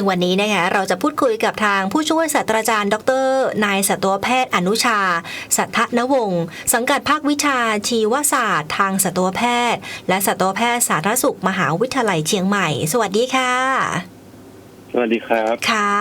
ซึ่งวันนี้นะคะเราจะพูดคุยกับทางผู้ช่วยศาสตราจารย์ ดร นายสัตวแพทย์อนุชา สัทธนวงศ์สังกัดภาควิชาชีวศาสตร์ทางสัตวแพทย์ และสัตวแพทย์สาธารณสุขมหาวิทยาลัยเชียงใหม่ สวัสดีค่ะ สวัสดีครับ ค่ะ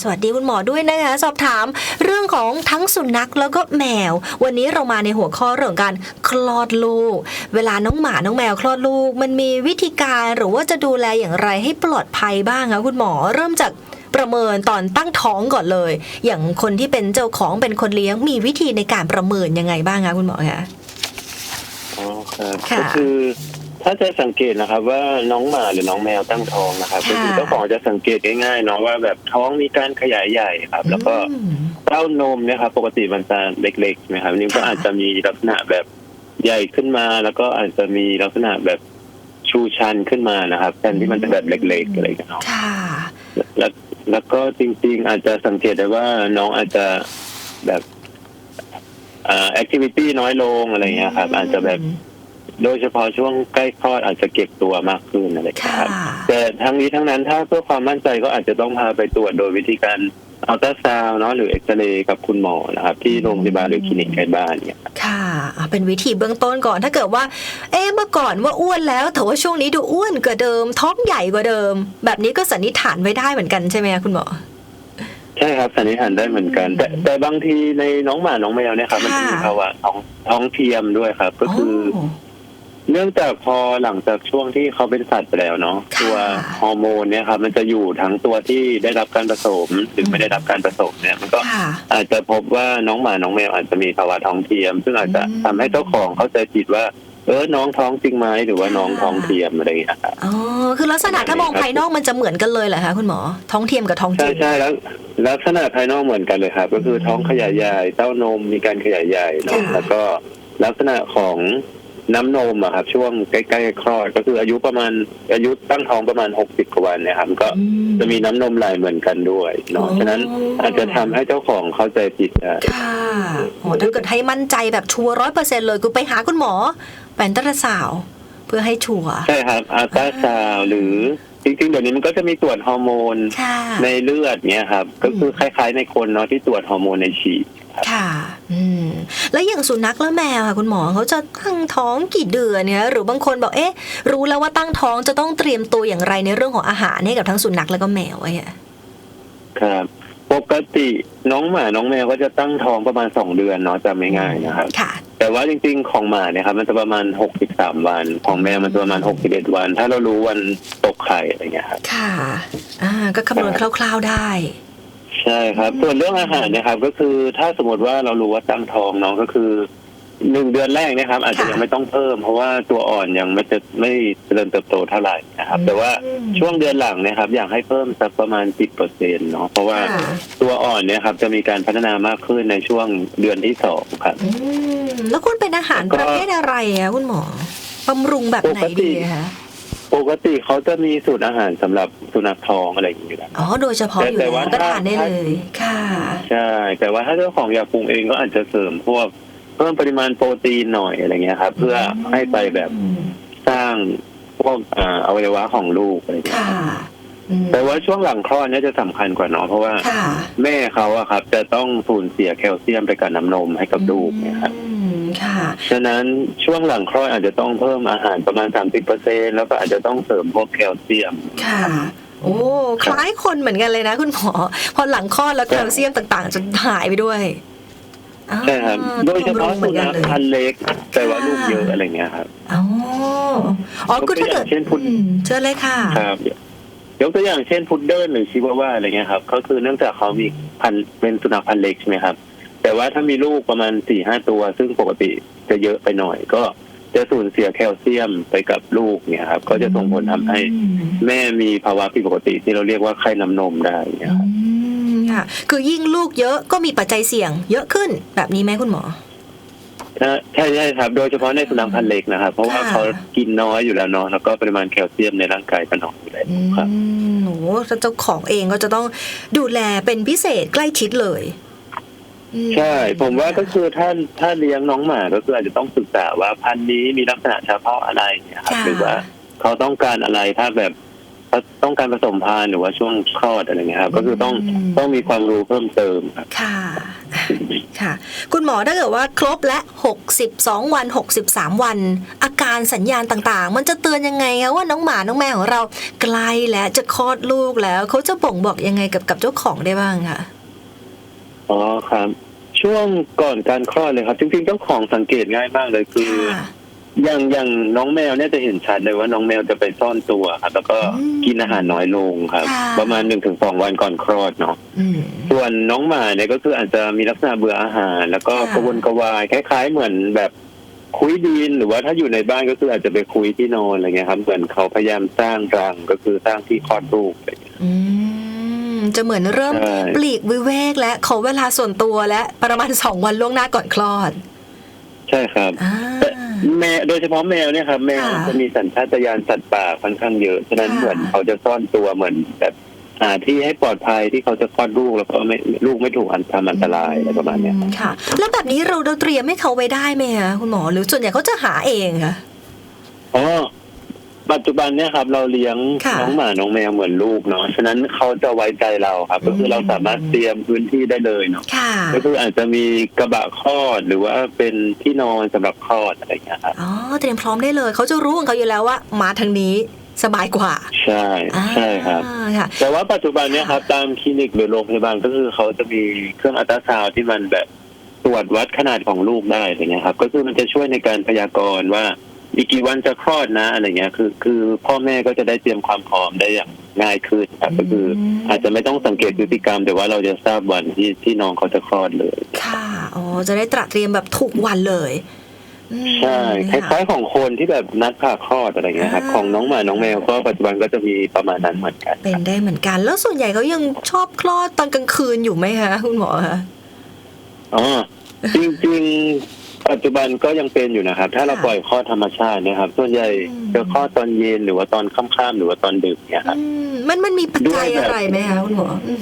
สวัสดีคุณหมอด้วยนะคะ สอบถามเรื่องของทั้งสุนัขแล้วก็แมว วันนี้เรามาในหัวข้อเรื่องการคลอดลูก เวลาน้องหมาน้องแมวคลอดลูก มันมีวิธีการหรือว่าจะดูแลอย่างไรให้ปลอดภัยบ้างคะคุณหมอเริ่มจากประเมินตอนตั้งท้องก่อนเลย อย่างคนที่เป็นเจ้าของเป็นคนเลี้ยงมีวิธีในการประเมินยังไงบ้างคะคุณหมอคะอ๋อครับค่ะก็คือ ถ้าจะสังเกตนะครับ ว่าน้องหมาหรือน้องแมวตั้งท้องนะครับค่ะก็คือเจ้าของจะสังเกตง่ายๆเนาะว่าแบบท้องมีการขยายใหญ่ครับ แล้วก็อืมเต้านมเนี่ยครับปกติมันจะเล็กๆนะครับนี่ก็ค่ะอาจจะมีลักษณะแบบใหญ่ขึ้นมา แล้วก็อาจจะมีลักษณะแบบชูชันขึ้นมานะครับแทนที่มันจะแบบเล็กๆอะไรอย่างเงี้ยเนาะค่ะแล้วแล้วก็จริง ๆ อาจจะสังเกตได้ว่าน้องอาจจะแบบอ่าแอคทิวิตี้น้อยลงอะไรเงี้ยครับ อาจจะแบบ โดยเฉพาะช่วงใกล้คลอดอาจจะเก็บตัวมากขึ้นอะไรเงี้ยค่ะครับ แต่ทั้งนี้ทั้งนั้นถ้าเพื่อความมั่นใจก็อาจจะต้องพาไปตรวจโดยวิธีการอัลตราซาวน์เนาะหรือเอ็กซเรย์กับคุณหมอนะครับ ที่โรงพยาบาลหรือคลินิกใกล้บ้านเนี่ยค่ะอะเป็นวิธีเบื้องต้นก่อนถ้าเกิดว่า เอ๊ะเมื่อก่อนว่าอ้วนแล้ว แต่ว่าช่วงนี้ดูอ้วนกว่าเดิม ท้องใหญ่กว่าเดิม แบบนี้ก็สันนิษฐานไว้ได้เหมือนกันใช่ไหมคะคุณหมอใช่ครับสันนิษฐานได้เหมือนกัน แต่แต่บางทีในน้องหมาน้องแมวเนี่ยครับมันจะมีค่ะภาวะท้องท้องเทียมด้วยครับ ก็คืออ เนื่องจากพอหลังจากช่วงที่เขาเป็นสัตว์ไปแล้วเนาะค่ะ ตัวฮอร์โมนเนี่ยครับมันจะอยู่ทั้งตัวที่ได้รับการผสมหรือไม่ได้รับการผสมเนี่ยมันก็ค่ะ อาจจะพบว่าน้องหมาน้องแมวอาจจะมีภาวะท้องเทียม ซึ่งอาจจะอืม ทำให้เจ้าของเข้าใจผิดว่า เออน้องท้องจริงไหมหรือว่าน้องท้องเทียมอะไรอย่างเงี้ยครับ อ๋อคือลักษณะถ้ามองภายนอกมันจะเหมือนกันเลยเหรอคะคุณหมอ ท้องเทียมกับท้องจใช่ริง ใช่แล้วลักษณะภายนอกเหมือนกันเลยครับ ก็คือท้องขยายใหญ่เต้านมมีการขยายใหญ่เนอะค่ะ แล้วก็ลักษณะของ น้ำนมอะครับ ช่วงใกล้ๆคลอดก็คืออายุประมาณ อายุตั้งท้องประมาณหกสิบกว่าวันเนี่ยครับก็อืมจะมีน้ำนมไหลเหมือนกันด้วยเนาะอ๋อฉะนั้นอาจจะทำให้เจ้าของเข้าใจผิดได้ค่ะโอ้ถ้าเกิดให้มั่นใจแบบชัวร้อยเปอร์เซ็นเลยคือไปหาคุณหมอแปนตราสาวน์เพื่อให้ชัวร์ใช่ครับอัลตราซาวด์หรือจริงๆเดี๋ยวนี้มันก็จะมีตรวจฮอร์โมนค่ะในเลือดเนี่ยครับ ก็คือคล้ายๆในคนเนาะที่ตรวจฮอร์โมนในฉี่ ค่ะ อืม แล้วอย่างสุนัขและแมวค่ะคุณหมอเขาจะตั้งท้องกี่เดือนเนี่ยหรือบางคนบอกเอ๊ะ รู้แล้วว่าตั้งท้องจะต้องเตรียมตัวอย่างไรในเรื่องของอาหารให้กับทั้งสุนัขแล้วก็แมวไว้อะครับปกติน้องหมาน้องแมวก็จะตั้งท้องประมาณสองเดือนเนาะจำไม่ง่ายนะครับค่ะ แต่ว่าจริง ๆ ของหมาเนี่ยครับมันจะประมาณหกสิบสามวัน ของแมวมันจะประมาณหกสิบเอ็ดวัน ถ้าเรารู้วันตกไข่อะไรเงี้ยครับค่ะ อ่า ก็คำนวณคร่าว ๆได้ ใช่ครับ ส่วนเรื่องอาหารเนะครับ ก็คือถ้าสมมติว่าเรารู้ว่าตั้งท้องน้องก็คือหนึ่งเดือนแรกนะครับ อาจจะค่ะยังไม่ต้องเพิ่ม เพราะว่าตัวอ่อนยังไม่จะไม่เจริญเติบโตเท่าไหร่นะครับ แต่ว่าอืมช่วงเดือนหลังเนะครับ อยากให้เพิ่มสักประมาณสิบเปอร์เซ็นต์เนาะเพราะว่าค่ะ ตัวอ่อนเนี่ยครับจะมีการพัฒนามากขึ้นในช่วงเดือนที่สองครับ อืมแล้วควรเป็นอาหารก็ประเภทอะไรอะคุณหมอ บำรุงแบบไหนปกติดีอะคะ ปกติเขาจะมีสูตรอาหารสำหรับสุนัขท้องอะไรอย่างเงี้ยนะอ๋อโดยเฉพาะอยู่แต่แล้วว่าก็ถ้าทานได้เลยค่ะ ใช่ แต่ว่าถ้าเจ้าของอยากปรุงเองก็อาจจะเสริมพวกเพิ่มปริมาณโปรตีนหน่อยอะไรเงี้ยครับ เพื่อให้ไปแบบสร้างพวกอ่าอวัยวะของลูกอะไรเงี้ยค่ะอืมแต่ว่าช่วงหลังคลอดเนี่ยจะสำคัญกว่าเนาะเพราะว่าค่ะแม่เขาอะครับ จะต้องสูญเสียแคลเซียมไปกับน้ำนมให้กับลูกเนี่ยครับอืม ค่ะ ฉะนั้นช่วงหลังคลอดอาจจะต้องเพิ่มอาหารประมาณ 30เปอร์เซ็นแล้วก็อาจจะต้องเสริมพวกแคลเซียม ค่ะ โอ้คล้ายคนเหมือนกันเลยนะคุณหมอ พอหลังคลอดแล้วแคลเซียมต่างๆ จะหายไปด้วยอ่าใช่ครับ โดยเฉพาะบำรุงเหมืสุอนกันันขเลยพันธุ์เล็ก แต่ว่าลูกเยอะอะไรเงี้ยครับ อ๋อ อ๋อก็ถ้าเกิดยกตัวอย่างเช่นพุดอืมเชิญเลยค่ะ ครับ ยกตัวอย่างเช่นพุดเดิ้ลหรือชิวาว่าอะไรเงี้ยครับ ก็คือเนื่องจากเขามีพันธุ์เป็นสุนัขพันธุ์เล็กใช่ไหมครับ แต่ว่าถ้ามีลูกประมาณสี่ห้าตัว ซึ่งปกติจะเยอะไปหน่อย ก็จะสูญเสียแคลเซียมไปกับลูกเนี่ยครับ ก็จะส่งผลทำให้อืมแม่มีภาวะผิดปกติที่เราเรียกว่าไข้น้ำนมได้เนี่ยครับอืมค่ะ คือยิ่งลูกเยอะก็มีปัจจัยเสี่ยง เยอะขึ้นแบบนี้ไหมคุณหมอถ้าใช่ใช่ครับ โดยเฉพาะในสุนัขพันธุ์เล็กนะครับ เพราะว่าค่ะเขากินน้อยอยู่แล้วเนาะแล้วก็ปริมาณแคลเซียมในร่างกายก็น้อยอยู่แล้วอืครับมโหเจ้าของเองก็จะต้องดูแลเป็นพิเศษใกล้ชิดเลยอืม ใช่ ผมว่าก็คือถ้าถ้าเลี้ยงน้องหมาก็คืออาจจะต้องศึกษาว่าพันธุ์นี้มีลักษณะเฉพาะอะไรเนี่ยครับค่ะหรือว่าเขาต้องการอะไรถ้าแบบต้องการผสมพันธุ์หรือว่าช่วงคลอดอะไรเงี้ยครับ ก็คือต้องอืมต้องมีความรู้เพิ่มเติมครับค่ะค่ะ คุณหมอถ้าเกิดว่าครบและ 62 วัน 63 วัน อาการสัญญาณต่างๆ มันจะเตือนยังไงคะว่าน้องหมาน้องแมวของเราใกล้แล้วจะคลอดลูกแล้วเขาจะบ่งบอกยังไงกับกับเจ้าของได้บ้างคะอ๋อครับ ช่วงก่อนการคลอดเลยครับ จริงๆเจ้าของสังเกตง่ายมากเลยคือ ค่ะ อย่างอย่างน้องแมวเนี่ยจะเห็นชัดเลยว่าน้องแมวจะไปซ่อนตัวครับแล้วก็อืมกินอาหารน้อยลงครับ ค่ะ ประมาณหนึ่งถึงสองวันก่อนคลอดเนาะอืม ส่วนน้องหมาเนี่ยก็คืออาจจะมีลักษณะเบื่ออาหาร แล้วก็ค่ะ กระวนกระวายคล้าย ๆ เหมือนแบบคุยดินหรือว่าถ้าอยู่ในบ้านก็คืออาจจะไปคุยที่นอนอะไรเงี้ยครับเหมือนเขาพยายามสร้างรังก็คือสร้างที่คลอดลูกอะไรเงี้ย อืม จะเหมือนเริ่ม ใช่ ปลีกวิเวกและขอเวลาส่วนตัวและประมาณ2วันล่วงหน้าก่อนคลอดใช่ครับ อ่า แต่แมวโดยเฉพาะแมวเนี่ยครับแมวค่ะจะมีสัญชาตญาณสัตว์ป่าค่อนข้างเยอะฉะนั้นค่ะ เหมือนเขาจะซ่อนตัวเหมือนแบบหาที่ให้ปลอดภัยที่เขาจะคลอดลูกแล้วก็ไม่ลูกไม่ถูกอันทำอันตรายอะไรประมาณเนี้ยอืค่ะ แล้วแบบนี้เราเราเตรียมให้เขาไว้ได้ไหมคะคุณหมอ หรือส่วนใหญ่เขาจะหาเองคะ อ๋อ ปัจจุบันเนี่ยครับ เราเลี้ยงค่ะน้องหมาน้องแมวเหมือนลูกเนาะฉะนั้นเขาจะไว้ใจเราครับ ก็คือเราสามารถเตรียมพื้นที่ได้เลยเนาะค่ะก็คืออาจจะมีกระบะคลอดหรือว่าเป็นที่นอนสำหรับคลอดอะไรอย่างเงี้ยครับอ๋อเตรียมพร้อมได้เลย เขาจะรู้ของเขาอยู่แล้วว่ามาทางนี้สบายกว่าใช่ใช่ครับ อ่าค่ะ แต่ว่าปัจจุบันเนี่ยครับตามคลินิกหรือโรงพยาบาลก็คือเขาจะมีเครื่องอัลตราซาวด์ที่มันแบบตรวจวัดขนาดของลูกได้อะไรเงี้ยครับ ก็คือมันจะช่วยในการพยากรณ์ว่า อีกกี่วันจะคลอดนะอะไรเงี้ยคือ คือพ่อแม่ก็จะได้เตรียมความพร้อมได้อย่างง่ายขึ้นครับก็คืออาจจะไม่ต้องสังเกตพฤติกรรม แต่ว่าเราจะทราบวันที่ที่น้องเขาจะคลอดเลย ค่ะอ๋อจะได้ตระเตรียมแบบถูกวันเลยอืมใช่คค่ะล้ายๆของคนที่แบบนัดผ่าคลอดอะไรเงี้ยครับอ่าของน้องหมาน้องแมวก็ปัจจุบันก็จะมีประมาณนั้นเหมือนกันเป็นได้เหมือนกัน แล้วส่วนใหญ่เขายังชอบคลอดตอนกลางคืนอยู่ไหมคะคุณหมอคะอ๋อจริงๆ ปัจจุบันก็ยังเป็นอยู่นะครับ ถ้าเราค่ะปล่อยคลอดธรรมชาติเนะครับส่วนใหญ่อืมจะคลอดตอนเย็นหรือว่าตอนค่ำๆหรือว่าตอนดึกเนี่ยครับอืมมันมันมีปัจจัยด้วยแบบอะไรไหมคะคุณหมออืม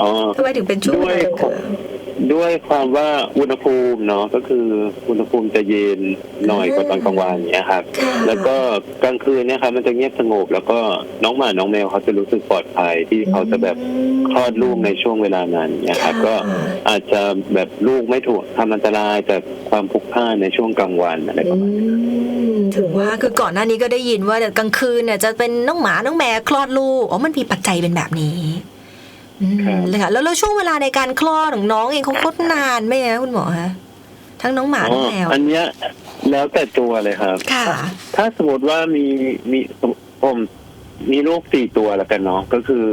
อ๋อทำไมถึงเป็นช่วงด้วยเวลา ด้วยความว่าอุณหภูมิเนาะก็คืออุณหภูมิจะเย็นหน่อยกว่าตอนกลางวันเนี่ยครับ ค่ะ แล้วก็กลางคืนเนี่ยครับมันจะเงียบสงบ แล้วก็น้องหมาน้องแมวเขาจะรู้สึกปลอดภัยที่เขาจะแบบคลอดลูกในช่วงเวลานั้นเนี่ยครับก็อาจจะแบบลูกไม่ถูกทำอันตรายจากความพลุกพล่านในช่วงกลางวันอะไรประมาณนี้อืมถึงว่าคือก่อนหน้านี้ก็ได้ยินว่าเดี๋ยวกลางคืนเนี่ยจะเป็นน้องหมาน้องแมวคลอดลูกอ๋อมันมีปัจจัยเป็นแบบนี้อืมครับ เลยค่ะแล้วแล้วช่วงเวลาในการคลอดของน้องเองเขาคลอดนานไหมคะคุณหมอคะทั้งน้องหมาอ๋น้องอแมวอันเนี้ยแล้วแต่ตัวเลยครับค่ะถ้าสมมติว่ามีมีผมมีลูกสี่ตัวแล้วกันเนาะก็คือ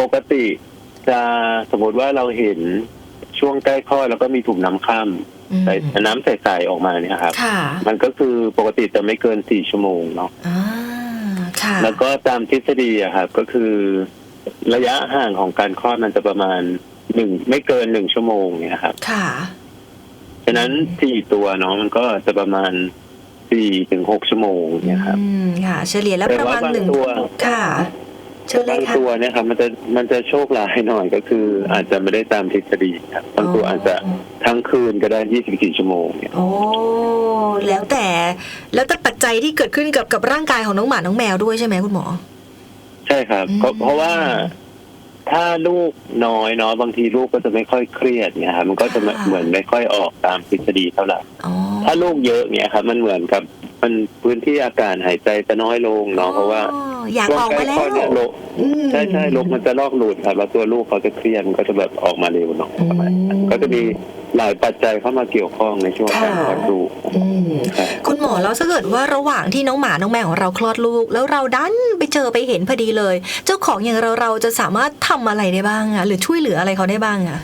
ปกติจะสมมติว่าเราเห็นช่วงใกล้คลอดแล้วก็มีถุงน้ำข้ามอืมใส่น้ำใสๆออกมาเนี่ยครับค่ะมันก็คือปกติจะไม่เกินสี่ชั่วโมงเนาะอ่าค่ะแล้วก็ตามทฤษฎีอะครับก็คือ ระยะห่างของการคลอดมันจะประมาณหนึ่งไม่เกินหนึ่งชั่วโมงเนี่ยครับ ค่ะ ฉะนั้นสี่ตัวเนาะมันก็จะประมาณสี่ถึงหกชั่วโมงเนี่ยครับ อืมค่ะ เฉลี่ยแล้วแต่ประว่ามาณบางหนึ่งตัว ค่ะเชิญเลยบางค่ะ ตัวเนี่ยครับมันจะมันจะโชคร้ายหน่อยก็คือ อาจจะไม่ได้ตามทฤษฎีครับบางตัวอาจจะทั้งคืนก็ได้24ชั่วโมงเนี่ย โอ้แล้วแต่แล้วแต่ปัจจัยที่เกิดขึ้นกับกับร่างกายของน้องหมาน้องแมวด้วยใช่ไหมคุณหมอ ใช่ครับอืมก็เพราะว่าถ้าลูกน้อยเนาะบางทีลูกก็จะไม่ค่อยเครียดเนี่ยครับมันก็จะไม่เหมือนไม่ค่อยออกตามทฤษฎีเท่าไหร่อ๋อถ้าลูกเยอะเนี่ยครับ มันเหมือนกับมันพื้นที่อากาศหายใจจะน้อยลงเนาะเพราะว่าอ๋ออยากช่วงออกใกล้มาแล้คลอดเนี่ยวโลกอืมใช่ใช่ลกมันจะลอกหลุดครับแล้วตัวลูกเขาจะเครียดมันก็จะแบบออกมาเร็วหน่อยประมาณนั้นอืมก็จะมี หลายปัจจัยเข้ามาเกี่ยวข้องในช่วงการคลอดลูกอืมครับคุณหมอแล้วถ้าเกิดว่าระหว่างที่น้องหมาน้องแมวของเราคลอดลูก แล้วเราดันไปเจอไปเห็นพอดีเลย เจ้าของอย่างเราเราจะสามารถทำอะไรได้บ้างอะหรือช่วยเหลืออะไรเขาได้บ้างอะ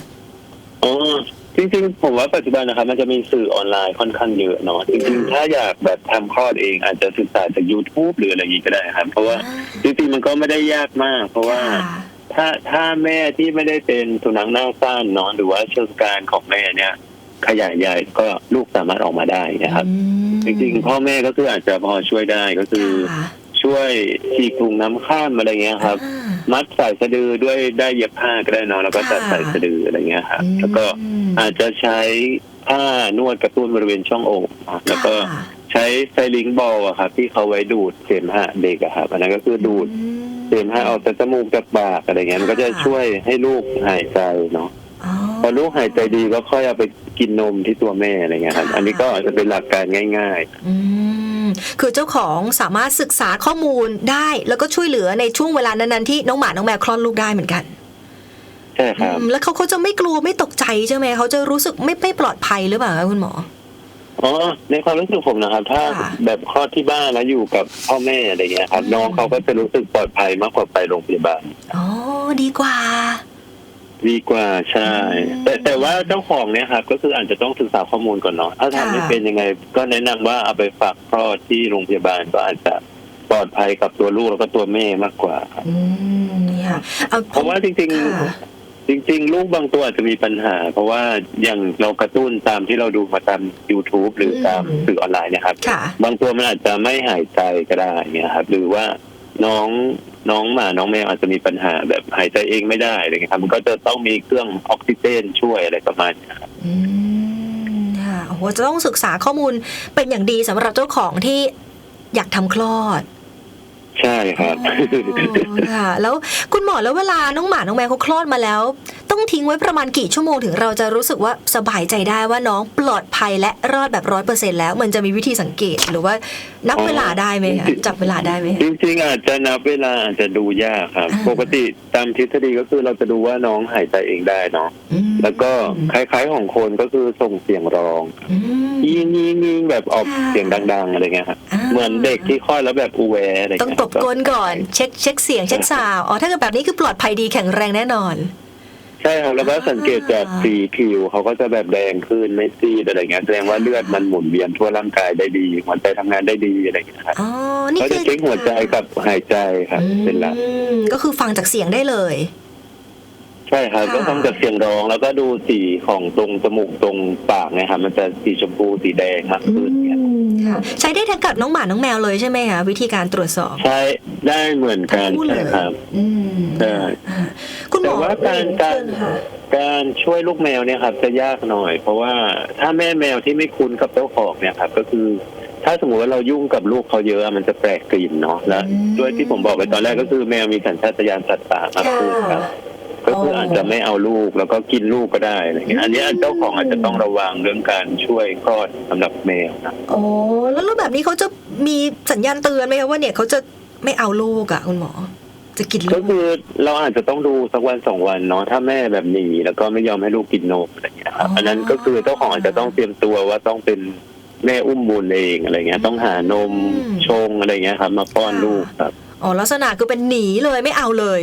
อ๋อจริงๆ ผมว่าปัจจุบันนะครับมันจะมีสื่อออนไลน์ค่อนข้างเยอะเนาะจริงๆ ถ้าอยากแบบทำคลอดเอง อาจจะศึกษาจาก YouTube หรืออะไรอย่างนี้ก็ได้ครับ เพราะว่าจริงๆ มันก็ไม่ได้ยากมาก เพราะว่าค่ะ ถ้าถ้าแม่ที่ไม่ได้เป็นสุนัขหน้าสั้นเนาะหรือว่าเชิงการของแม่เนี่ย ขยายใหญ่ก็ลูกสามารถออกมาได้นะครับอืมจริงๆ พ่อแม่ก็คืออาจจะพอช่วยได้ก็คือค่ะช่วยฉีกถุงน้ำข้ามอะไรเงี้ยครับอ่ามัดสายสะดือด้วยได้เย็บผ้าก็ได้เนาะแล้วก็ตัดค่ะสายสะดืออะไรเงี้ยครับอืมแล้วก็อาจจะใช้ผ้านวดกระตุ้นบริเวณช่องอกเนาะแล้วก็ค่ะใช้ไซลิงบอลอะครับที่เขาไว้ดูดเสมหะเด็กอะครับอันนั้นก็คือดูดอืมเสมหะออกจากจมูกจากปากอะไรเงี้ยมันก็จะช่วยให้ลูกหายใจเนาะอ๋อพอลูกหายใจดีก็ค่อยเอาไปกินนมที่ตัวแม่อะไรเงี้ยครับค่ะอันนี้ก็จะเป็นหลักการง่าย อืมคือเจ้าของสามารถศึกษาข้อมูลได้ แล้วก็ช่วยเหลือในช่วงเวลานั้นๆที่น้องหมาน้องแมวคลอดลูกได้เหมือนกันๆ ใช่ครับ อืมแล้วเขาเขาจะไม่กลัวไม่ตกใจใช่ไหมเขาจะรู้สึกไม่ไม่ปลอดภัยหรือเปล่าคะคุณหมอ อ๋อในความรู้สึกผมนะครับ ถ้าค่ะแบบคลอดที่บ้านแล้วอยู่กับพ่อแม่อะไรเงี้ยครับ อืม น้องเขาก็จะรู้สึกปลอดภัยมากกว่าไปโรงพยาบาลอ๋อดีกว่า ดีกว่าใช่ อืมแต่แต่ว่าเจ้าของเนี่ยครับก็คืออาจจะต้องศึกษาข้อมูลก่อนเนาะถ้าค่ะทำไม่เป็นยังไง ก็แนะนำว่าเอาไปฝากคลอดที่โรงพยาบาลก็อาจจะปลอดภัยกับตัวลูกแล้วก็ตัวแม่มากกว่าครับ อืมเนี่ยเอาเพราะว่าจริงค่ะ ๆ จริงๆ ลูกบางตัวอาจจะมีปัญหา เพราะว่าอย่างเรากระตุ้นตามที่เราดูมาตาม YouTube หรือตามสื่อออนไลน์เนะครับ ค่ะ บางตัวมันอาจจะไม่หายใจก็ได้เนี่ยครับ หรือว่าน้องน้องหมาน้องแมวอาจจะมีปัญหาแบบหายใจเองไม่ได้อะไรเงี้ยครับ มันก็จะต้องมีเครื่องออกซิเจนช่วยอะไรประมาณเนี้ยครับ อืมค่ะโอ้โหจะต้องศึกษาข้อมูลเป็นอย่างดีสำหรับเจ้าของที่อยากทำคลอด ใช่ครับอ๋อค่ะ แล้วคุณหมอแล้วเวลาน้องหมา น้องแมวเขาคลอดมาแล้ว ต้องทิ้งไว้ประมาณกี่ชั่วโมงถึงเราจะรู้สึกว่าสบายใจได้ว่าน้องปลอดภัยและรอดแบบร้อยเปอร์เซ็นแล้ว มันจะมีวิธีสังเกตหรือว่า นับอ๋อเวลาได้ไหมคะจับเวลาได้ไหมจริงๆอาจจะนับเวลาอาจจะดูยากครับอ่าปกติตามทฤษฎีก็คือเราจะดูว่าน้องหายใจเองได้เนาะอืมแล้วก็คล้ายๆของคนก็คือส่งเสียงร้องอืมยิงยิงยิงแบบออกค่ะเสียงดัง ๆอะไรเงี้ยครับาเหมือนเด็กที่คลอดแล้วแบบอูแวอะไรต้องเงี้ยตบก้นก่อน เช็คเช็คเสียงเช็คซาวด์อ๋อถ้าเกิดแบบนี้คือปลอดภัยดีแข็งแรงแน่นอนใช่ครับแล้วก็สังเกตจากสีผิวเขาก็จะแบบแดงขึ้นไม่ซีดอะไรเงี้ยแสดงว่าเลือดมันหมุนเวียนทั่วร่างกายได้ดีหัวใจทำงานได้ดีอะไรเงี้ยครับอ๋อนี่เขาคืจะอเช็คหัวใจกับหายใจครับเป็นหลักอืมก็คือฟังจากเสียงได้เลย ใช่ครับค่ะ ก็ฟังจากเสียงร้องแล้วก็ดูสีของตรงจมูกตรงปากเนะครับมันจะสีชมพูสีแดงมากขึ้นเนี่ยค่ะใช้ได้ทั้งกับน้องหมาน้องแมวเลยใช่ไหมคะวิธีการตรวจสอบ ใช้ได้เหมือนกันทั้งคู่เลใช่ยครับ อืมใช่ อ่าคุณหมอแต่ว่าการการเชิญค่ะ การช่วยลูกแมวเนี่ยครับจะยากหน่อย เพราะว่าถ้าแม่แมวที่ไม่คุ้นกับเจ้าของเนี่ยครับก็คือ ถ้าสมมติว่าเรายุ่งกับลูกเขาเยอะมันจะแปลกกลิ่นเนาะและอืม ด้วยที่ผมบอกไปตอนแรกก็คือแมวมีสัญชาตญาณสัตว์ป่ามากขึ้นครับ ก็คืออาจจะไม่เอาลูกแล้วก็กินลูกก็ได้อะไรเงี้ยอันนี้เจ้าของอาจจะต้องระวังเรื่องการช่วยคลอดสำหรับแมวนะโอ้แล้วรูปแบบนี้เขาจะมีสัญญาณเตือนไหมคะว่าเนี่ยเขาจะไม่เอาลูกอะคุณหมอจะกินลูก็กคือเราอาจจะต้องดูสักวันสองวันเนาะถ้าแม่แบบหนีแล้วก็ไม่ยอมให้ลูกกินนมอะไรเงี้ยครับอันนั้นก็คือเจ้าของอาจจะต้องเตรียมตัวว่าต้องเป็นแม่อุ้มบุญเองอะไรเงี้ย ต้องหานมชงอะไรเงี้ยครับ มาป้อนลูกครับอ๋อลักษณะคือเป็นหนีเลยไม่เอาเลย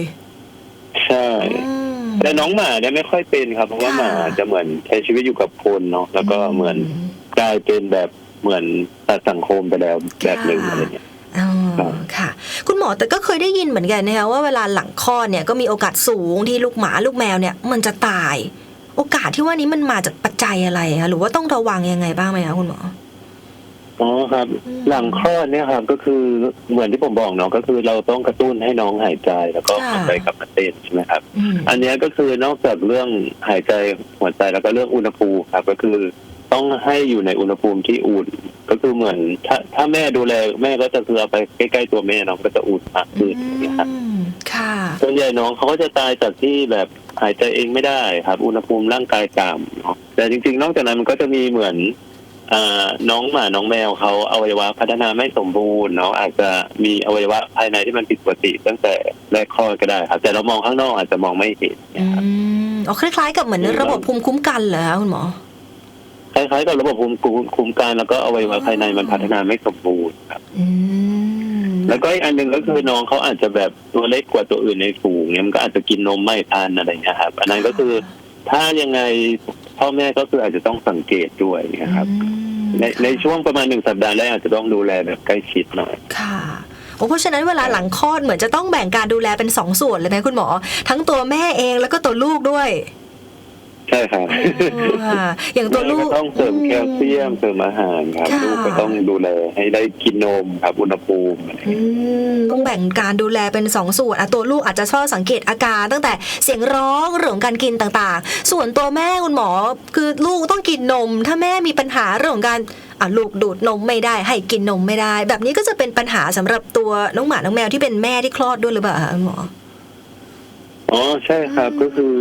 ใช่อืมแต่น้องหมาเนี่ยไม่ค่อยเป็นครับ เพราะว่าค่ะหมาจะเหมือนใช้ชีวิตอยู่กับคนเนาะแล้วก็เหมือนกลายเป็นแบบเหมือนตัดสังคมไปแล้วแบบหนึ่งอะไรเงี้ยอ๋อครับค่ะ คุณหมอแต่ก็เคยได้ยินเหมือนกันนะคะว่าเวลาหลังคลอดเนี่ยก็มีโอกาสสูงที่ลูกหมาลูกแมวเนี่ยมันจะตาย โอกาสที่ว่านี้มันมาจากปัจจัยอะไรคะหรือว่าต้องระวังยังไงบ้างไหมคะคุณหมอ อ๋อครับอืมหลังคลอดเนี่ยครับก็คือเหมือนที่ผมบอกเนาะก็คือเราต้องกระตุ้นให้น้องหายใจแล้วก็ค่ะหัวใจกลับมาเต้นใช่ไหมครับ อืมอันเนี้ยก็คือนอกจากเรื่องหายใจหัวใจแล้วก็เรื่องอุณหภูมิครับ ก็คือต้องให้อยู่ในอุณหภูมิที่อุ่น ก็คือเหมือนถ้าถ้าแม่ดูแลแม่ก็จะคือเอาไปใกล้ๆตัวแม่น้องก็จะอุ่นมากขึ้นอย่างเงี้ยครับ อืมค่ะ ส่วนใหญ่น้องเขาก็จะตายจากที่แบบหายใจเองไม่ได้ครับ อุณหภูมิร่างกายต่ำเนาะแต่จริงๆ นอกจากนั้นมันก็จะมีเหมือนอ่า น้องหมาน้องแมวเขาอวัยวะพัฒนาไม่สมบูรณ์เนาะอาจจะมีอวัยวะภายในที่มันผิดปกติ ตั้งแต่แรกคลอดก็ได้ครับ แต่เรามองข้างนอกอาจจะมองไม่เห็นอืมอ๋อคล้ายๆกับเหมือนระบบภูมิคุ้มกันเหรอคะคุณหมอคล้ายๆกับระบบภูมิคุ้มกันแล้วก็อวัยวะภายในมันพัฒนาไม่สมบูรณ์ครับอืมแล้วก็อีกอันหนึ่งก็คือน้องเขาอาจจะแบบตัวเล็กกว่าตัวอื่นในฝูงเนี่ยมันก็อาจจะกินนมไม่ทันอะไรเงี้ยครับอันนั้นก็คือถ้ายังไง พ่อแม่ก็คืออาจจะต้องสังเกตด้วยนะครับอืมในในช่วงประมาณหนึ่งสัปดาห์แรกอาจจะต้องดูแลแบบใกล้ชิดหน่อยค่ะโอ้เพราะฉะนั้นเวลาหลังคลอดเหมือนจะต้องแบ่งการดูแลเป็นสองส่วนเลยไหมคุณหมอ ทั้งตัวแม่เองแล้วก็ตัวลูกด้วย ใช่ครับอ๋อค่ะอย่างตัวแม่ลูก็กต้องเสริมแคลเซียมเสริมอาหารครับค่ะ ลูกก็ต้องดูแลให้ได้กินนมครับอุณหภูมิอะไรอืมต้องแบ่งการดูแลเป็นสองส่วนอะตัวลูกอาจจะเฝ้าสังเกตอาการ ตั้งแต่เสียงร้องเรื่องของการกินต่างๆ ส่วนตัวแม่คุณหมอคือลูกต้องกินนม ถ้าแม่มีปัญหาเรื่องของการอะลูกดูดนมไม่ได้ ให้กินนมไม่ได้ แบบนี้ก็จะเป็นปัญหาสำหรับตัวน้องหมาน้องแมวที่เป็นแม่ที่คลอดด้วยหรือเปล่าคะคุณหมอ อ๋อใช่ครับอืมก็คือ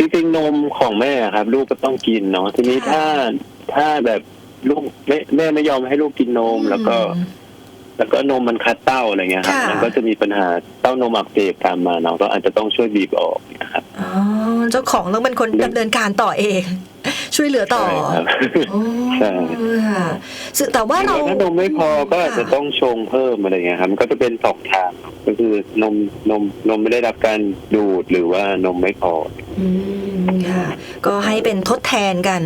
จริงๆนมของแม่ครับ ลูกก็ต้องกินเนาะทีนี้ถ้าถ้าแบบลูกแม่แม่ไม่ยอมให้ลูกกินนม แล้วก็ แล้วก็นมมันคัดเต้าอะไรเงี้ยครับค่ะ มันก็จะมีปัญหาเต้านมอักเสบตามมาเนาะก็อาจจะต้องช่วยบีบออกนะครับ อ๋อเจ้าของต้องเป็นคนดำเนินการต่อเอง ช่วยเหลือต่อใช่ครับอ๋อใช่ ค่ะซึ่งแต่ว่าเรา ถ้านมไม่พอก็อาจจะต้องชงเพิ่มอะไรเงี้ยครับมันก็จะเป็นสองทางก็คือนมนมนมไม่ได้รับการดูดหรือว่านมไม่พอ อืมค่ะก็ให้เป็นทดแทนกัน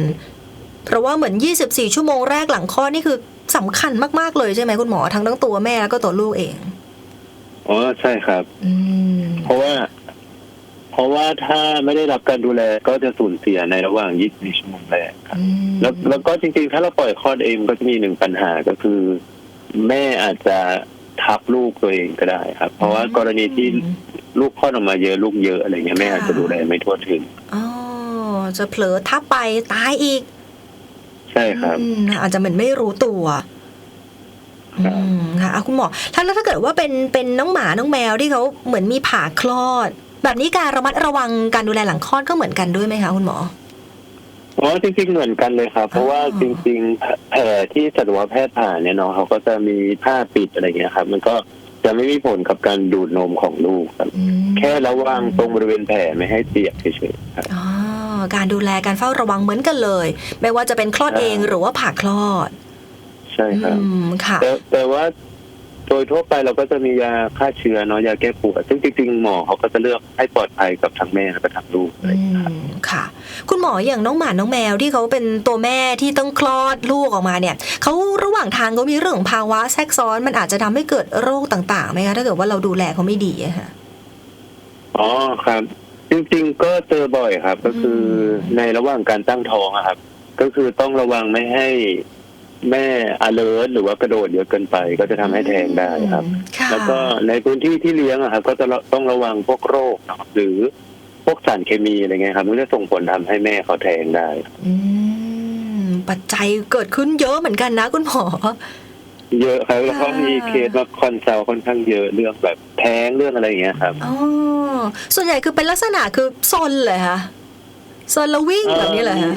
เพราะว่าเหมือน 24 ชั่วโมงแรกหลังคลอดนี่คือ สำคัญมาก ๆ เลยใช่ไหมคุณหมอทั้งทั้งตัวแม่แล้วก็ตัวลูกเองอ๋อใช่ครับ อืมเพราะว่า เพราะว่าถ้าไม่ได้รับการดูแลก็จะสูญเสียในระหว่าง24ชั่วโมงแรกครับอืมแล้วแล้วก็จริงๆ ถ้าเราปล่อยคลอดเองก็จะมีหนึ่งปัญหาก็คือ แม่อาจจะทับลูกตัวเองก็ได้ครับ เพราะว่ากรณีที่ลูกคลอดออกมาเยอะลูกเยอะอะไรเงี้ยแม่อาจจะดูแลไม่ทั่วถึงอ๋อจะเผลอทับไปตายอีก ใช่ครับ อืมอาจจะเหมือนไม่รู้ตัวครับ อืมค่ะอะคุณหมอถ้าแล้วถ้าเกิดว่าเป็นเป็นน้องหมาน้องแมวที่เขาเหมือนมีผ่าคลอด แบบนี้การระมัดระวังการดูแลหลังคลอดก็เหมือนกันด้วยไหมคะคุณหมอ อ๋อจริงๆเหมือนกันเลยครับ เพราะว่าอ๋อจริงๆแผลที่สัตวแพทย์ผ่าเนี่ยเนาะเขาก็จะมีผ้าปิดอะไรเงี้ยครับ มันก็จะไม่มีผลกับการดูดนมของลูกครับ อืมแค่ระวังตรงบริเวณแผลไม่ให้เปียกเฉยๆครับ อ๋อ การดูแลการเฝ้าระวังเหมือนกันเลย ไม่ว่าจะเป็นคลอดใช่เองหรือว่าผ่าคลอด ใช่ครับอืมค่ะแต่แต่ว่าโดยทั่วไปเราก็จะมียาฆ่าเชื้อเนาะยาแก้ปวดซึ่งจริงๆหมอเขาก็จะเลือกให้ปลอดภัยกับทั้งแม่และก็ทั้งลูกอะไรอือย่างเงี้ยครับมค่ะ คุณหมออย่างน้องหมาน้องแมวที่เขาเป็นตัวแม่ที่ต้องคลอดลูกออกมาเนี่ยเขาระหว่างทางเขามีเรื่องของภาวะแทรกซ้อนมันอาจจะทำให้เกิดโรคต่างๆไหมคะถ้าเกิดว่าเราดูแลเขาไม่ดีอะค่ะอ๋อครับ จริงๆก็เจอบ่อยครับ ก็คือในระหว่างการตั้งท้องอะครับ ก็คือต้องระวังไม่ให้แม่ alert หรือว่ากระโดดเยอะเกินไป ก็จะทำให้แท้งได้ครับ ค่ะแล้วก็ในพื้นที่ที่เลี้ยงอะครับก็จะต้องระวังพวกโรคนะครับหรือพวกสารเคมีอะไรเงี้ยครับมันจะส่งผลทำให้แม่เขาแท้งได้ อืมปัจจัยเกิดขึ้นเยอะเหมือนกันนะคุณหมอ เยอะครับแล้วก็ค่ะมีเคสมาคอนซัลท์ค่อนข้างเยอะเรื่องแบบแท้งเรื่องอะไรอย่างเงี้ยครับ อ๋อ ส่วนใหญ่คือเป็นลักษณะคือซนเลยคะซนแล้ววิ่งแบบนี้เลยคะ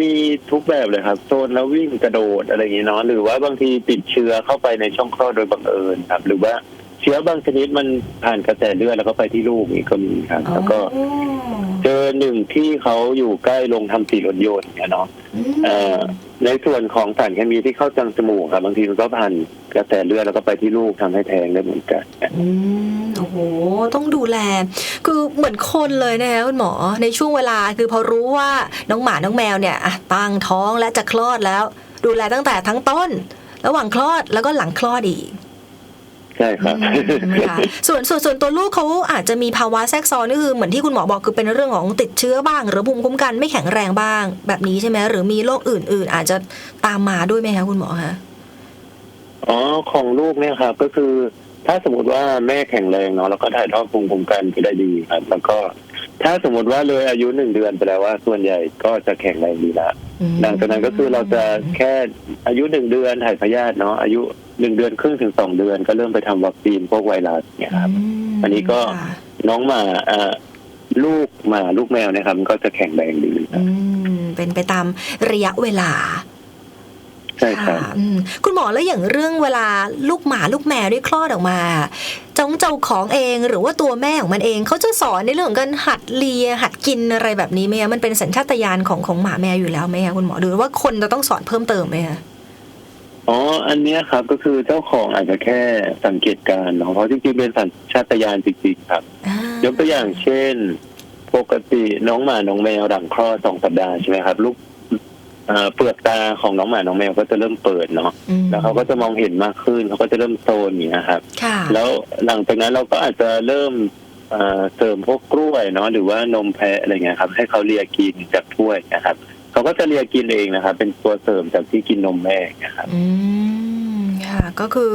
มีทุกแบบเลยครับโซนแล้ววิ่งกระโดดอะไรอย่างนี้เนาะหรือว่าบางทีติดเชื้อเข้าไปในช่องคลอดโดยบังเอิญครับ หรือว่า เชื้อบางชนิดมันผ่านกระแสเลือดแล้วก็ไปที่ลูกนี่ก็มีครับ แล้วก็อ๋อเจอหนึ่งที่เขาอยู่ใกล้โรงทำสีรถยนต์เนี่ยเนาะมเอ่อในส่วนของสารเคมีที่เข้าจังจมูกครับบางทีมันก็ผ่านกระแสเลือดแล้วก็ไปที่ลูกทำให้แท้งได้เหมือนกันอืมโอ้โหต้องดูแล คือเหมือนคนเลยนะคะคุณหมอในช่วงเวลาคือพอรู้ว่าน้องหมาน้องแมวเนี่ยอะตั้งท้องและจะคลอดแล้ว ดูแลตั้งแต่ทั้งต้น ระหว่างคลอดแล้วก็หลังคลอดอีก ใช่ครับอืมค่ะส่วนส่วนส่วนตัวลูกเขาอาจจะมีภาวะแทรกซ้อนนี่คือเหมือนที่คุณหมอบอกคือเป็นเรื่องของติดเชื้อบ้าง หรือภูมิคุ้มกันไม่แข็งแรงบ้าง แบบนี้ใช่ไหมหรือมีโรคอื่น ๆ อาจจะตามมาด้วยไหมคะคุณหมอคะอ๋อของลูกเนี่ยครับก็คือ ถ้าสมมติว่าแม่แข็งแรงเนาะแล้วก็ถ่ายทอดภูมิคุ้มกันไปได้ดีครับ แล้วก็ถ้าสมมติว่าเลยอายุหนึ่งเดือนไปแล้วว่า ส่วนใหญ่ก็จะแข็งแรงดีละอืมหลังจากนั้นก็คือเราจะแค่อายุหนึ่งเดือนถ่ายพยาธิเนาะอายุ หนึ่งเดือนครึ่งถึงสองเดือนก็เริ่มไปทำวัคซีนพวกไวรัสเนี่ยครับมอันนี้ก็ค่ะน้องหมาเอ่อลูกหมาลูกแมวเนะครับมันก็จะแข็งแรงดีครัอืบมเป็นไปตามระยะเวลาใช่ครับะอืมคุณหมอแล้วอย่างเรื่องเวลาลูกหมาลูกแมวได้คลอดออกมาเจ้าเจ้าของเองหรือว่าตัวแม่ของมันเองเขาจะสอนในเรื่องของการหัดเลียหัดกินอะไรแบบนี้ไหมคะมันเป็นสัญชาตญาณของของหมาแมวอยู่แล้วไหมคะคุณหมอหรือว่าคนจะต้องสอนเพิ่มเติมไหมคะ อ๋อ อันเนี้ยครับก็คือเจ้าของอาจจะแค่สังเกตการณ์เนาะเพราะจริงๆเป็นสัญชาตญาณจริงๆครับ อ่ายกตัวอย่างเช่น ปกติน้องหมาน้องแมวหลังคลอดสองสัปดาห์ใช่ไหมครับ ลูกเอ่อเปลือกตาของน้องหมาน้องแมวก็จะเริ่มเปิดเนาะอืมแล้วเขาก็จะมองเห็นมากขึ้นเขาก็จะเริ่มโซนอย่างเงี้ยครับ ค่ะแล้วหลังจากนั้นเราก็อาจจะเริ่มเอ่อเสริมพวกกล้วยเนาะหรือว่านมแพะอะไรเงี้ยครับ ให้เขาเลียกินจากถ้วยนะครับ เขาก็จะเลียกินเองนะครับ เป็นตัวเสริมจากที่กินนมแม่นะครับอืมค่ะก็คือ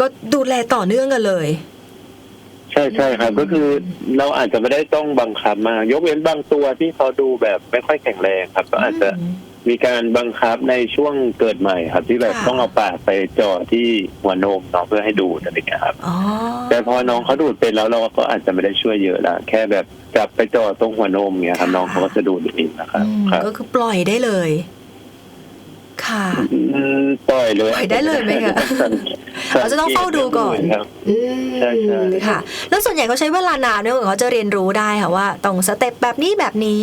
ก็ดูแลต่อเนื่องกันเลย ใช่ใช่ครับอืมก็คือเราอาจจะไม่ได้ต้องบังคับมากยกเว้นบางตัวที่เขาดูแบบไม่ค่อยแข็งแรงครับ ก็อาจจะ มีการบังคับในช่วงเกิดใหม่ครับ ที่แบบค่ะ ต้องเอาปากไปจ่อที่หัวนมน้องเพื่อให้ดูดอะไรเงี้ยครับ อ๋อแต่พอน้องเขาดูดเป็นแล้วเราก็อาจจะไม่ได้ช่วยเยอะละแค่แบบจับไปจ่อตรงหัวนมเงี้ยครับน้องเขาก็จะดูดเองนะครับอืมครับ ก็คือปล่อยได้เลย ค่ะ อืมปล่อยเลยปล่อยได้เลยไหมคะ เราจะต้องเฝ้าดูก่อน ครับ อืมใช่ใช่ค่ะ แล้วส่วนใหญ่เขาใช้เวลานานเนี่ยกว่าเขาจะเรียนรู้ได้ค่ะว่าต้องสเต็ปแบบนี้แบบนี้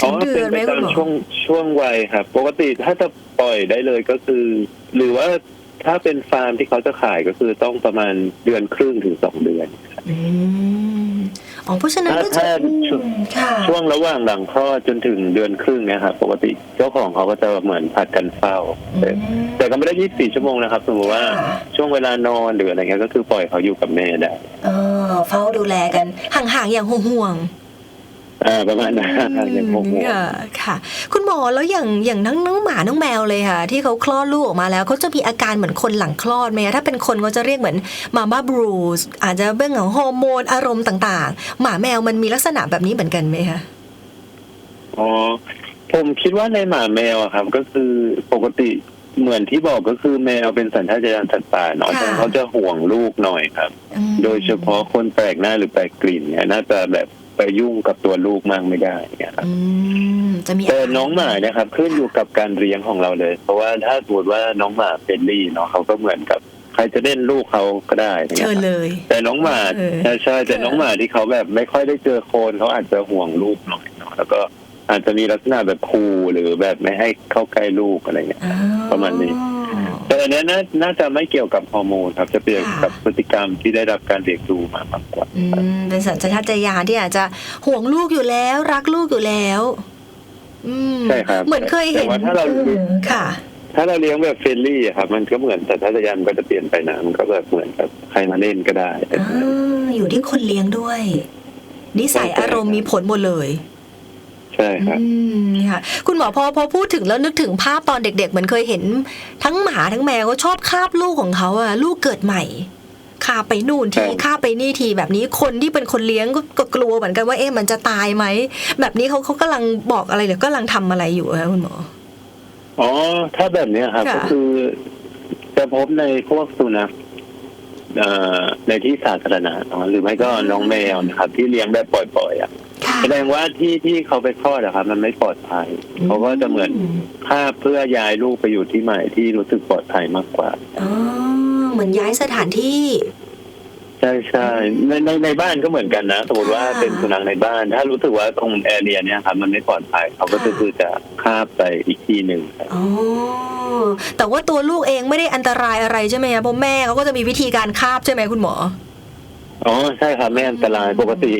ถึงเดือนไหมป็คุณหมอช่วงช่วงวัยครับปกติถ้าจะปล่อยได้เลยก็คือ หรือว่าถ้าเป็นฟาร์มที่เขาจะขายก็คือต้องประมาณเดือนครึ่งถึงสองเดือนอืมอ๋อเพราะฉะนั้นก็จะถ้าอืมค่ะช่วงระหว่างหลังคลอดจนถึงเดือนครึ่งเนะครับปกติเจ้าของเขาก็จะเหมือนผัดกันเฝ้า แต่อืมแต่ก็ไม่ได้24ชั่วโมงนะครับสมมติว่าค่ะช่วงเวลานอนหรืออะไรเงี้ยก็คือปล่อยเขาอยู่กับแม่ได้เออเฝ้าดูแลกันห่างๆอย่างห่วงๆอ่า ประมาณนั้นอย่างพวกหัวค่ะค่ะ คุณหมอแล้วอย่างอย่างทั้งน้องหมาน้องแมวเลยค่ะ ที่เขาคลอดลูกออกมาแล้วเขาจะมีอาการเหมือนคนหลังคลอดไหมคะถ้าเป็นคนเขาจะเรียกเหมือนมาบ้าบรูซอาจจะเรื่องของฮอร์โมนอารมณ์ต่างๆ หมาแมวมันมีลักษณะแบบนี้เหมือนกันไหมคะอ๋อผมคิดว่าในหมาแมวอะครับ ก็คือปกติเหมือนที่บอกก็คือแมวเป็นสัญชาตญาณสัตว์ป่าเนาะค่ะฉะนั้นเขาจะห่วงลูกหน่อยครับอืมโดยเฉพาะคนแปลกหน้าหรือแปลกกลิ่นเนี่ยน่าจะแบบ ไปยุ่งกับตัวลูกมากไม่ได้เนี่ยครับอืมจะมีแต่น้องหมาเนี่ยครับ ขึ้นอยู่กับการเลี้ยงของเราเลย เพราะว่าถ้าสมมติว่าน้องหมาเป็นลี่เนาะเขาก็เหมือนกับใครจะเล่นลูกเขาก็ได้นะคเชิรับญเลย แต่น้องหมาเออใช่ใช่แต่น้องหมาที่เขาแบบไม่ค่อยได้เจอโคนเขาอาจจะห่วงลูกหน่อยเนาะแล้วก็อาจจะมีลักษณะแบบคูลหรือแบบไม่ให้เข้าใกล้ลูกอะไรเงี้ยอ๋อประมาณนี้ แต่อันเนี้ยน่าน่าจะไม่เกี่ยวกับฮอร์โมนครับจะเกี่ยวกับพฤติกรรมที่ได้รับการเลี้ยงดูมามากกว่าอืมเป็นสัญชาตญาณที่อาจจะห่วงลูกอยู่แล้ว รักลูกอยู่แล้วอืมใช่ครับเหมือนเคยเห็นแต่ว่าถ้าเราออค่ะ ถ้าเราเลี้ยงแบบเฟรนลี่อะครับ มันก็เหมือนแต่ถ้าจะยันก็จะเปลี่ยนไปนะมันก็แบบเหมือนกับใครมาเล่นก็ได้อ่าอยู่ที่คนเลี้ยงด้วย นิสัยใช่อารมณ์มีผลหมดเลย ใช่ครับอืมค่ะคุณหมอพอพอพูดถึงแล้วนึกถึงภาพตอนเด็ก ๆ เหมือนเคยเห็น ทั้งหมาทั้งแมวก็ชอบคาบลูกของเขาอะลูกเกิดใหม่คาบไปนู่นทีใช่คาบไปนี่ทีแบบนี้คนที่เป็นคนเลี้ยงก็ก็กลัวเหมือนกันว่าเอ๊ะมันจะตายไหมแบบนี้เขาเขากำลังบอกอะไรหรือกำลังทำอะไรอยู่คะคุณหมออ๋อถ้าแบบเนี้ยครับค่ะก็คือจะพบในพวกสุนัขเอ่อในที่สาธารณะเนอะหรือไม่ก็น้องแมวนะครับ ที่เลี้ยงแบบปล่อยๆอะค่ะ แสดงว่าที่ที่เขาไปคลอดอะครับมันไม่ปลอดภัยเขาก็จะเหมือนคาบเพื่อย้ายลูกไปอยู่ที่ใหม่ที่รู้สึกปลอดภัยมากกว่าอ๋อเหมือนย้ายสถานที่ใช่ใช่ในในในบ้านก็เหมือนกันนะสมมติว่าค่ะเป็นสุนัขในบ้าน ถ้ารู้สึกว่าตรงแอเรียเนี้ยครับมันไม่ปลอดภัยเขาก็จะค่ะคือจะคาบไปอีกที่หนึ่งครับอ๋อแต่ว่าตัวลูกเองไม่ได้อันตรายอะไรใช่ไหมคะเพราะแม่เขาก็จะมีวิธีการคาบใช่ไหมคุณหมออ๋อใช่ครับไม่อันตรายอืมปกติ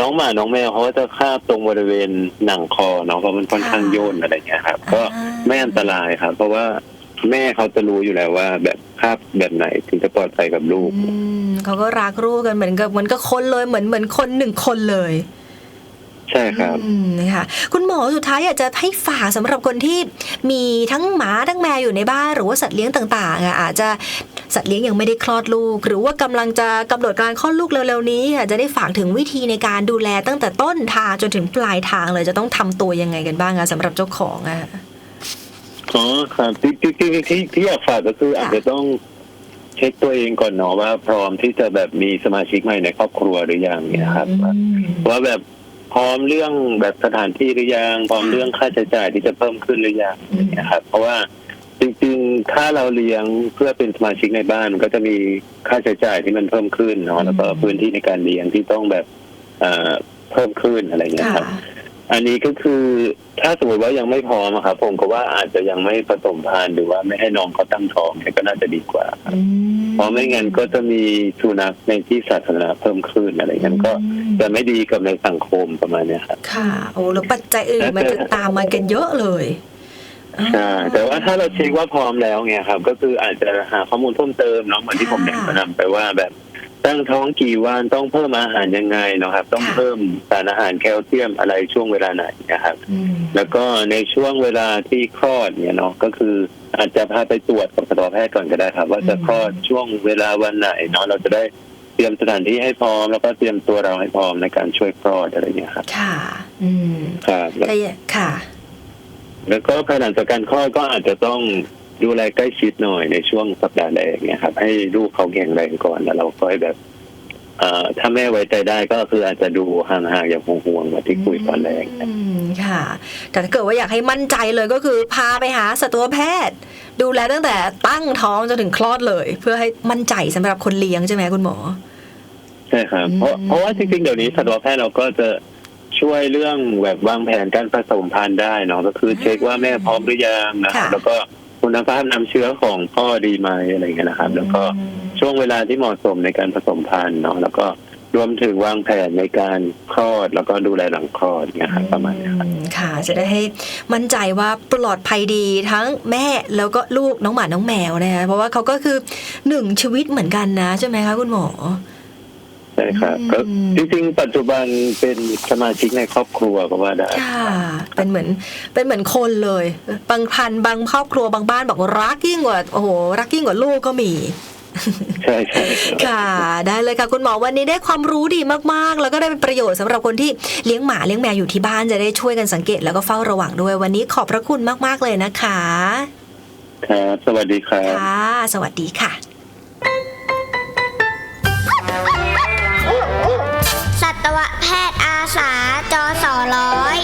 น้องหมาน้องแมวเขาก็จะคาบตรงบริเวณหนังคอเนาะเพราะมันค่อนข้างค่ะโยนอะไรเงี้ยครับก็อ่าไม่อันตรายครับ เพราะว่าแม่เขาจะรู้อยู่แล้วว่า แบบคาบแบบไหนถึงจะปลอดภัยกับลูกอืมเขาก็รักลูกกันเหมือนกับเหมือนกับคนเลยเหมือนเหมือนคนหนึ่งคนเลยใช่ครับอืมนะคะคุณหมอสุดท้ายอยากจะให้ฝากสำหรับคนที่มีทั้งหมาทั้งแมวอยู่ในบ้านหรือว่าสัตว์เลี้ยงต่างๆอะอาจจะ สัตว์เลี้ยงยังไม่ได้คลอดลูก หรือว่ากำลังจะกำหนดการคลอดลูกเร็วๆนี้อาจจะได้ฝากถึงวิธีในการดูแลตั้งแต่ต้นทางจนถึงปลายทางเลยจะต้องทำตัวยังไงกันบ้างอะสำหรับเจ้าของอะอ๋อครับที่ที่ที่ที่ที่อยากฝากก็คือค่ะอาจจะต้องเช็คตัวเองก่อนเนาะว่า พร้อมที่จะแบบมีสมาชิกใหม่ในครอบครัวหรือยังเนี่ยครับอืมว่าแบบพร้อมเรื่องแบบสถานที่หรือยังพร้อมค่ะเรื่องค่าใช้จ่ายที่จะเพิ่มขึ้นหรือยังอืมนะครับ เพราะว่า จริงๆ ถ้าเราเลี้ยงเพื่อเป็นสมาชิกในบ้านมันก็จะมีค่าใช้จ่ายที่มันเพิ่มขึ้นเนาะแล้วก็พื้นที่ในการเลี้ยงที่ต้องแบบเอ่อเพิ่มขึ้นอะไรอย่างเงี้ยค่ะครับ อันนี้ก็คือถ้าสมมติว่ายังไม่พร้อมอะครับผมก็ว่าอาจจะยังไม่ผสมพันธุ์หรือว่าไม่ให้น้องเขาตั้งท้องเนี่ยก็น่าจะดีกว่าครับอืมเพราะไม่งั้นก็จะมีสุนัขในที่สาธารณะเพิ่มขึ้นอะไรเงี้ยก็อืมจะไม่ดีกับในสังคมประมาณเนี้ยครับค่ะ โอ้แล้วปัจจัยอื่นมันจะตามมากันเยอะเลย ใช่แต่ว่าถ้าเราเช็คว่าพร้อมแล้วเนี่ยครับ ก็คืออาจจะหาข้อมูลเพิ่มเติมเนาะเหมือนที่ผมแนะนำไปว่าแบบตั้งท้องกี่วันต้องเพิ่มอาหารยังไงเนาะครับ ต้องค่ะเพิ่มสารอาหารแคลเซียมอะไรช่วงเวลาไหนนะครับอืมแล้วก็ในช่วงเวลาที่คลอดเนี่ยเนาะก็คืออาจจะพาไปตรวจกับสัตวแพทย์ก่อนก็ได้ครับ ว่าจะคลอดช่วงเวลาวันไหนเนาะเราจะได้เตรียมสถานที่ให้พร้อมแล้วก็เตรียมตัวเราให้พร้อมในการช่วยคลอดอะไรเงี้ยครับ ค่ะ อืมครับแล้วแต่ค่ะ แล้วก็ภายหลังจากการคลอดก็อาจจะต้องดูแลใกล้ชิดหน่อยในช่วงสัปดาห์แรกเนี่ยครับ ให้ลูกเขาแข็งแรงก่อนแล้วเราค่อยแบบเอ่อถ้าแม่ไว้ใจได้ก็คืออาจจะดูห่างๆอย่างห่วงๆเหมาที่คุยตอนแรกอืมค่ะ แต่ถ้าเกิดว่าอยากให้มั่นใจเลยก็คือพาไปหาสัตวแพทย์ ดูแลตั้งแต่ตั้งท้องจนถึงคลอดเลย เพื่อให้มั่นใจสำหรับคนเลี้ยงใช่ไหมคุณหมอ ใช่ครับเพราะอืมเพราะว่าจริงๆเดี๋ยวนี้สัตวแพทย์เราก็จะ ช่วยเรื่องแบบวางแผนการผสมพันธุ์ได้เนาะก็คือเช็คว่าแม่พร้อมหรือยังนะครับแล้วก็คุณภาพน้ำเชื้อของพ่อดีไหมอะไรอย่างเงี้ยนะครับ แล้วก็ช่วงเวลาที่เหมาะสมในการผสมพันธุ์เนาะแล้วก็รวมถึงวางแผนในการคลอด แล้วก็ดูแลหลังคลอดเนี่ยครับประมาณเนี้ยครับอืมค่ะ จะได้ให้มั่นใจว่าปลอดภัยดีทั้งแม่แล้วก็ลูกน้องหมาน้องแมวนะคะเพราะว่าเขาก็คือหนึ่งชีวิตเหมือนกันนะใช่ไหมคะคุณหมอใช่ ครับอืมก็จริงๆ ปัจจุบันเป็นสมาชิกในครอบครัวก็ว่าได้ค่ะเป็นเหมือนเป็นเหมือนคนเลย บางพันบางครอบครัวบางบ้านบอกว่ารักยิ่งกว่าโอ้โหรักยิ่งกว่าลูกก็มีใช่ใช่ครับค่ะ ได้เลยค่ะคุณหมอวันนี้ได้ความรู้ดีมากๆ แล้วก็ได้เป็นประโยชน์สำหรับคนที่เลี้ยงหมาเลี้ยงแมวอยู่ที่บ้านจะได้ช่วยกันสังเกตแล้วก็เฝ้าระวังด้วยวันนี้ขอบพระคุณมากๆเลยนะคะ ครับ สวัสดีครับค่ะสวัสดีค่ะ ษาจอสอร้อย